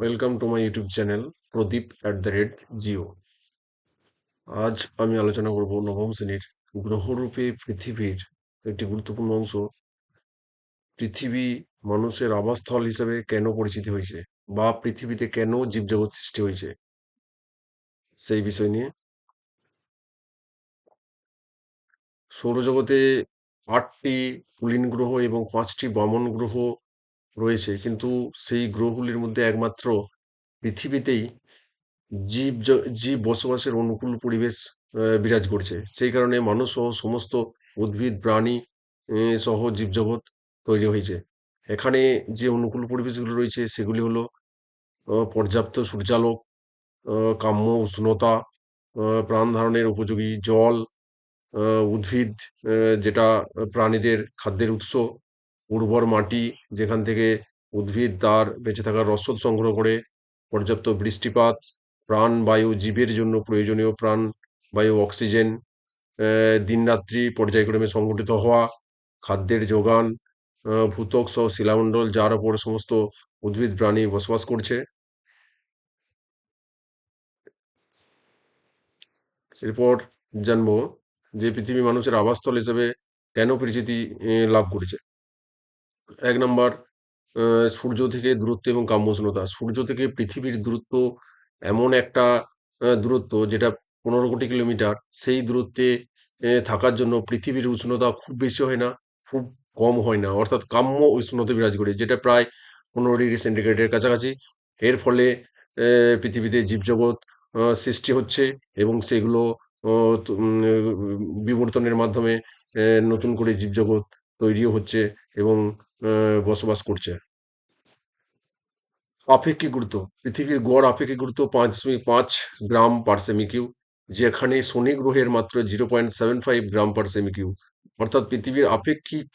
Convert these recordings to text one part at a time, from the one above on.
Welcome to my YouTube channel Pradip at the rate geo আজ আমি আলোচনা করব নবম শ্রেণির গ্রহরূপে পৃথিবীর একটি গুরুত্বপূর্ণ অংশ, পৃথিবী মানুষের আবাসস্থল হিসেবে কেন পরিচিত হয়েছে বা পৃথিবীতে কেন জীবজগৎ সৃষ্টি হয়েছে? সেই বিষয় নিয়ে সৌরজগতে আটটি কুলীন গ্রহ এবং পাঁচটি বামন গ্রহ রয়েছে। কিন্তু সেই গ্রহগুলির মধ্যে একমাত্র পৃথিবীতেই জীব জীব বসবাসের অনুকূল পরিবেশ বিরাজ করছে। সেই কারণে মানুষ সহ সমস্ত উদ্ভিদ, প্রাণী সহ জীবজগৎ তৈরি হয়েছে। এখানে যে অনুকূল পরিবেশগুলো রয়েছে, সেগুলি হলো পর্যাপ্ত সূর্যালোক কাম্য উষ্ণতা প্রাণ ধারণের উপযোগী জল উদ্ভিদ যেটা প্রাণীদের খাদ্যের উৎস উর্বর মাটি যেখান থেকে উদ্ভিদ তার বেঁচে থাকার রসদ সংগ্রহ করে পর্যাপ্ত বৃষ্টিপাত প্রাণবায়ু জীবের জন্য প্রয়োজনীয় প্রাণবায়ু অক্সিজেন আহ, দিনরাত্রি পর্যায়ক্রমে সংগঠিত হওয়া খাদ্যের যোগান আহ, ভূত্বক সহ শিলামণ্ডল যার ওপর সমস্ত উদ্ভিদ প্রাণী বসবাস করছে। এরপর জানব যে পৃথিবী মানুষের আবাসস্থল হিসেবে কেন পরিচিতি লাভ করেছে? এক নম্বর সূর্য থেকে দূরত্ব এবং কাম্য উষ্ণতা সূর্য থেকে পৃথিবীর দূরত্ব এমন একটা দূরত্ব যেটা পনেরো কোটি কিলোমিটার, সেই দূরত্বে থাকার জন্য পৃথিবীর উষ্ণতা খুব বেশি হয় না, খুব কম হয় না। অর্থাৎ কাম্য উষ্ণতা বিরাজ করে, যেটা প্রায় পনেরো ডিগ্রি সেন্টিগ্রেডের কাছাকাছি। এর ফলে পৃথিবীতে জীবজগৎ সৃষ্টি হচ্ছে এবং সেগুলো বিবর্তনের মাধ্যমে নতুন করে জীবজগৎ তৈরিও হচ্ছে এবং বসবাস করছে। আপেক্ষিক গুরুত্ব পৃথিবীর গড় আপেক্ষিক গুরুত্ব পাঁচ দশমিক পাঁচ গ্রাম পার সেমি যেখানে শনি গ্রহের মাত্র zero point seven five gram per semi অর্থাৎ পৃথিবীর আপেক্ষিক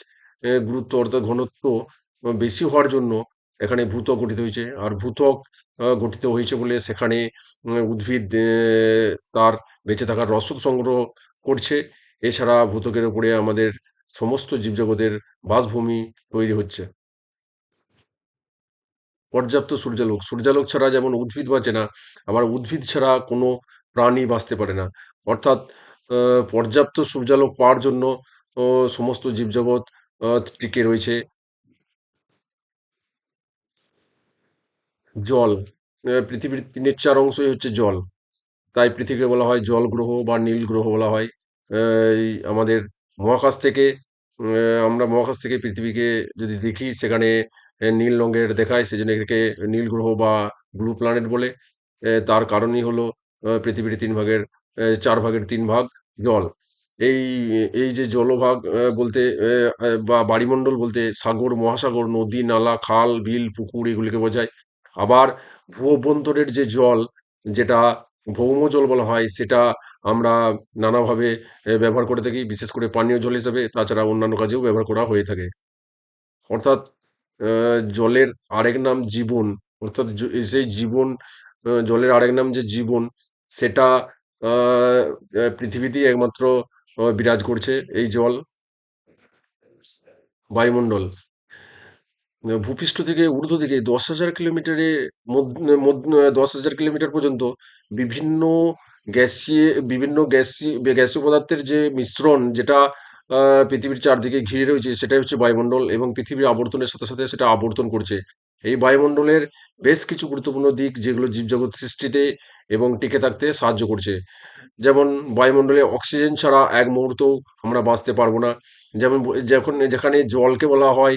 গুরুত্ব অর্থাৎ ঘনত্ব বেশি হওয়ার জন্য এখানে ভূত্বক গঠিত হয়েছে। আর ভূত্বক আহ, গঠিত হয়েছে বলে সেখানে উদ্ভিদ তার বেঁচে থাকার রসদ সংগ্রহ করছে। এছাড়া ভূতকের উপরে আমাদের সমস্ত জীবজগতের বাসভূমি তৈরি হচ্ছে। পর্যাপ্ত সূর্যালোক। সূর্যালোক ছাড়া যেমন উদ্ভিদ বাঁচে না, আবার উদ্ভিদ ছাড়া কোনো প্রাণী বাঁচতে পারে না। অর্থাৎ পর্যাপ্ত সূর্যালোক পাওয়ার জন্য সমস্ত জীবজগৎ টিকে রয়েছে। জল। পৃথিবীর তিনের চার অংশই হচ্ছে জল। তাই পৃথিবীকে বলা হয় জল গ্রহ বা নীল গ্রহ বলা হয়। আমাদের মহাকাশ থেকে আমরা মহাকাশ থেকে পৃথিবীকে যদি দেখি, সেখানে নীল রঙের দেখায়, সেজন্য এটাকে নীল গ্রহ বা ব্লু প্ল্যানেট বলে তার কারণই হলো পৃথিবীর তিন ভাগের চার ভাগের তিন ভাগ জল। এই এই যে জলভাগ বলতে বা বায়ুমণ্ডল বলতে সাগর, মহাসাগর, নদী, নালা, খাল, বিল, পুকুর, এগুলিকে বোঝায়। আবার ভূ অভ্যন্তরের যে জল, যেটা ভৌম জল বলা হয়, সেটা আমরা নানাভাবে ব্যবহার করে থাকি, বিশেষ করে পানীয় জল হিসেবে, তাছাড়া অন্যান্য কাজেও ব্যবহার করা হয়ে থাকে। অর্থাৎ জলের আরেক নাম জীবন, অর্থাৎ সেই জীবন জলের আরেক নাম যে জীবন, সেটা পৃথিবীতেই একমাত্র বিরাজ করছে এই জল, বায়ুমণ্ডল। ভূপৃষ্ঠ থেকে ঊর্ধ্ব দিকে দশ হাজার কিলোমিটারে দশ হাজার কিলোমিটার পর্যন্ত বিভিন্ন গ্যাসীয় বিভিন্ন গ্যাসীয় গ্যাসীয় পদার্থের যে মিশ্রণ যেটা পৃথিবীর চারদিকে ঘিরে রয়েছে, সেটাই হচ্ছে বায়ুমণ্ডল এবং পৃথিবীর আবর্তনের সাথে সাথে সেটা আবর্তন করছে। এই বায়ুমণ্ডলের বেশ কিছু গুরুত্বপূর্ণ দিক যেগুলো জীবজগৎ সৃষ্টিতে এবং টিকে থাকতে সাহায্য করছে। যেমন বায়ুমণ্ডলে অক্সিজেন ছাড়া এক মুহূর্তও আমরা বাঁচতে পারব না। যেমন যখন যেখানে জলকে বলা হয়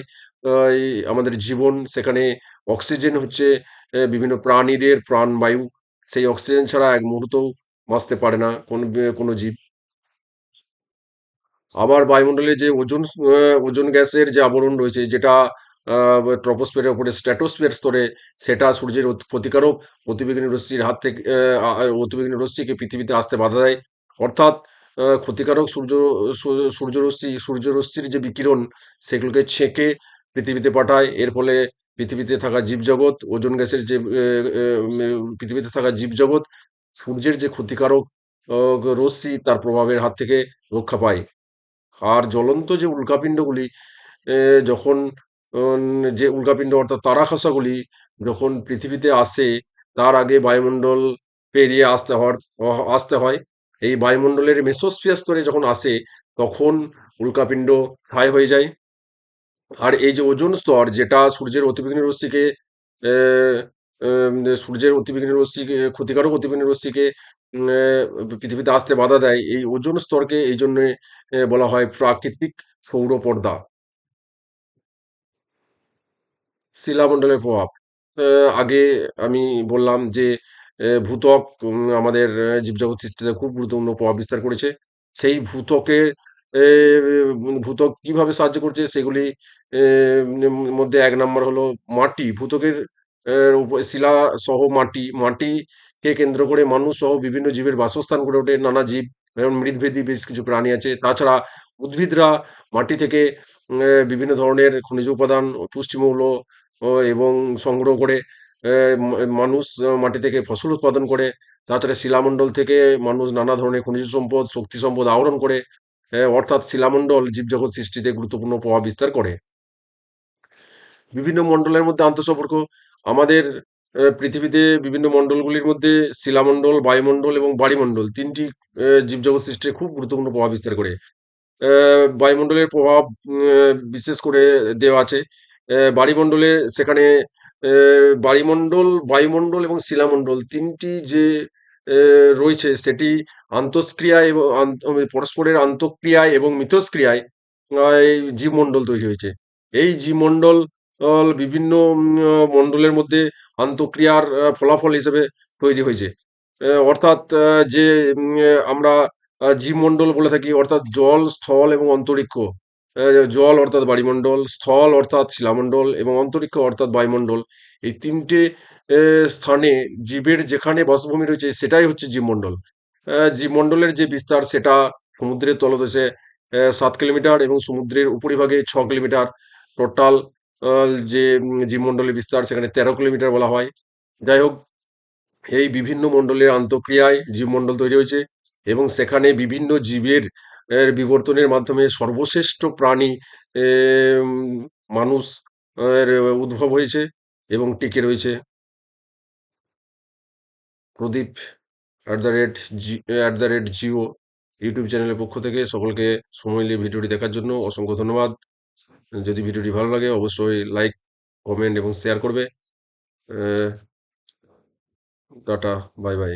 আমাদের জীবন, সেখানে অক্সিজেন হচ্ছে বিভিন্ন প্রাণীদের প্রাণবায়ু। সেই অক্সিজেন ছাড়া এক মুহূর্তও বাঁচতে পারে না কোনো কোনো জীব। আবার বায়ুমণ্ডলে যে ওজন ওজন গ্যাসের যে আবরণ রয়েছে, যেটা ট্রপোস্ফিয়ারের উপরে স্ট্র্যাটোস্ফিয়ার স্তরে সেটা সূর্যের ক্ষতিকারক অতিবেগুনি রশ্মির হাত থেকে অতিবেগুনি রশ্মিকে পৃথিবীতে আসতে বাধা দেয়। অর্থাৎ ক্ষতিকারক সূর্য সূর্যরশ্মি, সূর্যরশ্মির যে বিকিরণ, সেগুলোকে ছেঁকে পৃথিবীতে পাঠায়। এর ফলে পৃথিবীতে থাকা জীবজগৎ, ওজোন গ্যাসের যে পৃথিবীতে থাকা জীবজগৎ, সূর্যের যে ক্ষতিকারক রশ্মি, তার প্রভাবের হাত থেকে রক্ষা পায়। আর জ্বলন্ত যে উল্কাপিণ্ডগুলি যখন যে উল্কাপিণ্ড অর্থাৎ তারা খসাগুলি যখন পৃথিবীতে আসে, তার আগে বায়ুমণ্ডল পেরিয়ে আসতে হওয়ার, আসতে হয়। এই বায়ুমণ্ডলের মেসোস্ফিয়ার স্তরে যখন আসে, তখন উল্কাপিণ্ড ক্ষয় হয়ে যায়। আর এই যে ওজোন স্তর, যেটা সূর্যের অতিবেগুনি রশ্মিকে সূর্যের অতিবেগুনি রশ্মিকে, ক্ষতিকারক অতিবেগুনি রশ্মিকে পৃথিবীতে আসতে বাধা দেয়। এই ওজোন স্তরকে এই জন্যে বলা হয় প্রাকৃতিক সৌরপর্দা। শিলামণ্ডলের প্রভাব। আগে আমি বললাম যে আহ, ভূত্বক আমাদের জীবজগৎ সৃষ্টিতে খুব গুরুত্বপূর্ণ প্রভাব বিস্তার করেছে। সেই ভূতকের ভূতক কীভাবে সাহায্য করছে সেগুলি মধ্যে এক নম্বর হলো মাটি। ভূতকের শিলা সহ মাটি। মাটিকে কেন্দ্র করে মানুষ সহ বিভিন্ন জীবের বাসস্থান গড়ে ওঠে। নানা জীব যেমন মৃদভেদী বেশ কিছু প্রাণী আছে। তাছাড়া উদ্ভিদরা মাটি থেকে বিভিন্ন ধরনের খনিজ উপাদান পুষ্টিমূল্য এবং সংগ্রহ করে মানুষ মাটি থেকে ফসল উৎপাদন করে, তাছাড়া শিলামণ্ডল থেকে মানুষ নানা ধরনের খনিজ সম্পদ, শক্তি সম্পদ আহরণ করে অর্থাৎ শিলামণ্ডল জীবজগৎ সৃষ্টিতে গুরুত্বপূর্ণ প্রভাব বিস্তার করে। বিভিন্ন মণ্ডলের মধ্যে আন্তঃসম্পর্ক, আমাদের পৃথিবীতে বিভিন্ন মণ্ডলগুলির মধ্যে শিলামণ্ডল, বায়ুমণ্ডল এবং বাড়িমণ্ডল তিনটি জীবজগৎ সৃষ্টিতে খুব গুরুত্বপূর্ণ প্রভাব বিস্তার করে। বায়ুমণ্ডলের প্রভাব বিশেষ করে দেওয়া আছে। আহ, বায়ুমণ্ডলে সেখানে আহ, বায়ুমণ্ডল এবং শিলামণ্ডল তিনটি যে রয়েছে সেটি আন্তঃক্রিয়ায় এবং পরস্পরের আন্তঃক্রিয়ায় এবং মিথস্ক্রিয়ায় জীবমণ্ডল তৈরি হয়েছে। এই জীবমণ্ডল বিভিন্ন মণ্ডলের মধ্যে আন্তঃক্রিয়ার ফলাফল হিসেবে তৈরি হয়েছে। অর্থাৎ যে আমরা জীবমণ্ডল বলে থাকি অর্থাৎ জল স্থল এবং অন্তরিক্ষ। জল অর্থাৎ বায়ুমণ্ডল, স্থল অর্থাৎ শিলামণ্ডল এবং অন্তরিক্ষ অর্থাৎ বায়ুমণ্ডল, এই তিনটে স্থানে জীবের যেখানে বাসভূমি রয়েছে সেটাই হচ্ছে জীবমণ্ডল। জীবমণ্ডলের যে বিস্তার সেটা সমুদ্রের তলদেশে সাত কিলোমিটার এবং সমুদ্রের উপরিভাগে ছ কিলোমিটার। টোটাল যে জীবমণ্ডলের বিস্তার সেখানে তেরো কিলোমিটার বলা হয়। যাই হোক, এই বিভিন্ন মণ্ডলের আন্তঃক্রিয়ায় জীবমণ্ডল তৈরি হয়েছে। এবং সেখানে বিভিন্ন জীবের বিবর্তনের মাধ্যমে সর্বশ্রেষ্ঠ প্রাণী মানুষ উদ্ভব হয়েছে এবং টিকে রয়েছে। Pradip at the rate G at the rate geo YouTube চ্যানেলের পক্ষ থেকে সকলকে সময় নিয়ে ভিডিওটি দেখার জন্য অসংখ্য ধন্যবাদ। যদি ভিডিওটি ভালো লাগে অবশ্যই লাইক কমেন্ট এবং শেয়ার করবে। Tata bye bye